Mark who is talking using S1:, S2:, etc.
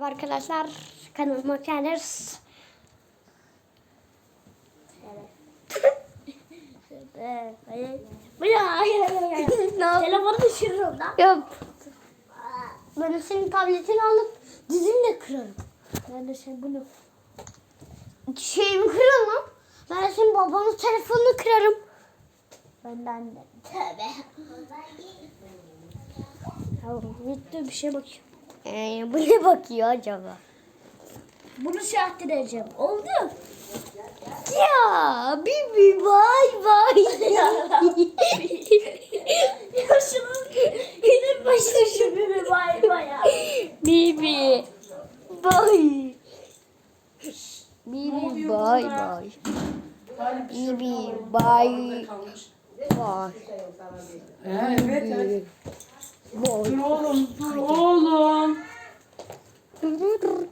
S1: Merhaba arkadaşlar. Kanalıma ya. Telefonu düşürürüm lan. Yok. Ben de senin tabletini alıp dizimle kırarım. Ben de sen bunu şeyimi kırarım. Ben de senin babanın telefonunu kırarım. Ben de. Tövbe. Tamam, bitti bir şey bakayım. Ee, bu ne bakıyor acaba? Bunu şart edeceğim. Oldu. Ya Bibi bay bay. ya şunun benim başına şu Bibi bay bay ya. Bibi bay. Bibi bay bay. Bibi bay bay.
S2: Evet evet.
S1: Bay.
S2: Dur oğlum dur.
S1: Rrrr.